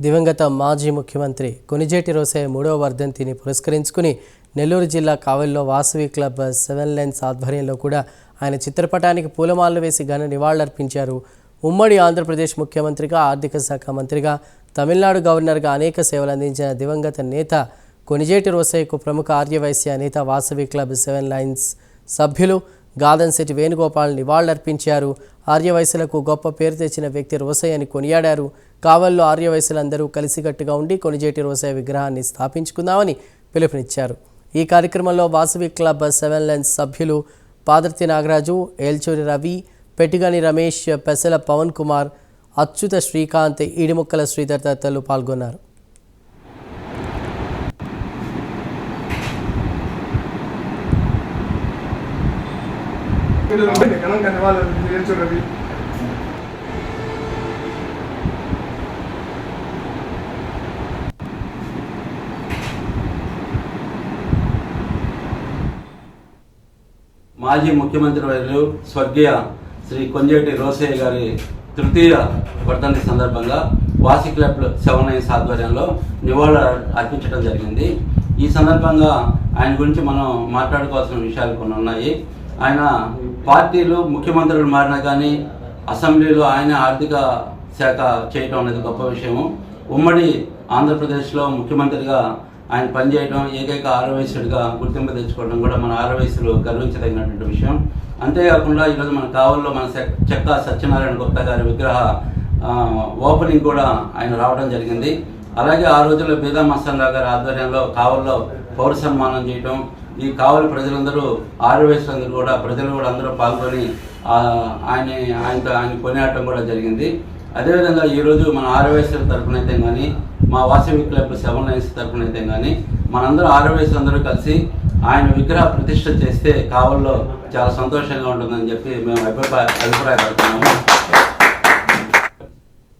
దివంగత మాజీ ముఖ్యమంత్రి కొనిజేటి రోసయ్య మూడవ వర్ధంతిని పురస్కరించుకుని నెల్లూరు జిల్లా కావలిలో వాసవి క్లబ్ సెవెన్ లైన్స్ ఆధ్వర్యంలో కూడా ఆయన చిత్రపటానికి పూలమాలలు వేసి ఘన నివాళులర్పించారు. ఉమ్మడి ఆంధ్రప్రదేశ్ ముఖ్యమంత్రిగా ఆర్థిక శాఖ మంత్రిగా తమిళనాడు గవర్నర్గా అనేక సేవలు అందించిన దివంగత నేత కొనిజేటి రోసయ్యకు ప్రముఖ ఆర్యవైశ్య నేత వాసవి క్లబ్ సెవెన్ లైన్స్ సభ్యులు గాదన్శెట్టి వేణుగోపాల్ నివాళులర్పించారు. ఆర్యవయసులకు గొప్ప పేరు తెచ్చిన వ్యక్తి రోసయ్య అని కొనియాడారు. కావల్లో ఆర్యవయసులందరూ కలిసికట్టుగా ఉండి కొనిజేటి రోసయ్య విగ్రహాన్ని స్థాపించుకుందామని పిలుపునిచ్చారు. ఈ కార్యక్రమంలో వాసవి క్లబ్ సెవెన్ లైన్స్ సభ్యులు పాదర్తి నాగరాజు ఏల్చూరి రవి పెట్టిగాని రమేష్ పెసల పవన్ కుమార్ అచ్యుత శ్రీకాంత్ ఈడిముక్కల శ్రీధర్ తదితరులు పాల్గొన్నారు. మాజీ ముఖ్యమంత్రి వర్యులు స్వర్గీయ శ్రీ కొంజేటి రోసయ్య గారి తృతీయ వర్ధంతి సందర్భంగా వాసి క్లబ్ సెవెన్ నైన్స్ ఆధ్వర్యంలో నివాళులు అర్పించడం జరిగింది. ఈ సందర్భంగా ఆయన గురించి మనం మాట్లాడుకోవాల్సిన విషయాలు కొన్ని ఉన్నాయి. ఆయన పార్టీలు ముఖ్యమంత్రులు మారినా కానీ అసెంబ్లీలో ఆయన ఆర్థిక శాఖ చేయటం అనేది గొప్ప విషయము. ఉమ్మడి ఆంధ్రప్రదేశ్లో ముఖ్యమంత్రిగా ఆయన పనిచేయడం ఏకైక ఆరవయసుడిగా గుర్తింపు తెచ్చుకోవడం కూడా మన ఆరవయసులు గర్వించదగినటువంటి విషయం. అంతేకాకుండా ఈరోజు మన కావల్లో మన చెక్క సత్యనారాయణ గుప్తా గారి విగ్రహ ఓపెనింగ్ కూడా ఆయన రావడం జరిగింది. అలాగే ఆ రోజుల్లో బీదా మస్తాన్రావు గారి ఆధ్వర్యంలో కావల్లో పౌర సన్మానం చేయటం ఈ కావలి ప్రజలందరూ ఆరవయసులందరూ కూడా ప్రజలు కూడా అందరూ పాల్గొని ఆయన ఆయనతో ఆయన కొనియాడటం కూడా జరిగింది. అదేవిధంగా ఈరోజు మన ఆరవయసుల తరఫున అయితే కానీ మా వాసవి క్లబ్ సెవెన్ లైన్స్ తరఫున అయితే కానీ మనందరూ ఆరవయసులు కలిసి ఆయన విగ్రహ ప్రతిష్ట చేస్తే కావల్లో చాలా సంతోషంగా ఉంటుందని చెప్పి మేము అభిప్రాయ అభిప్రాయపడుతున్నాము.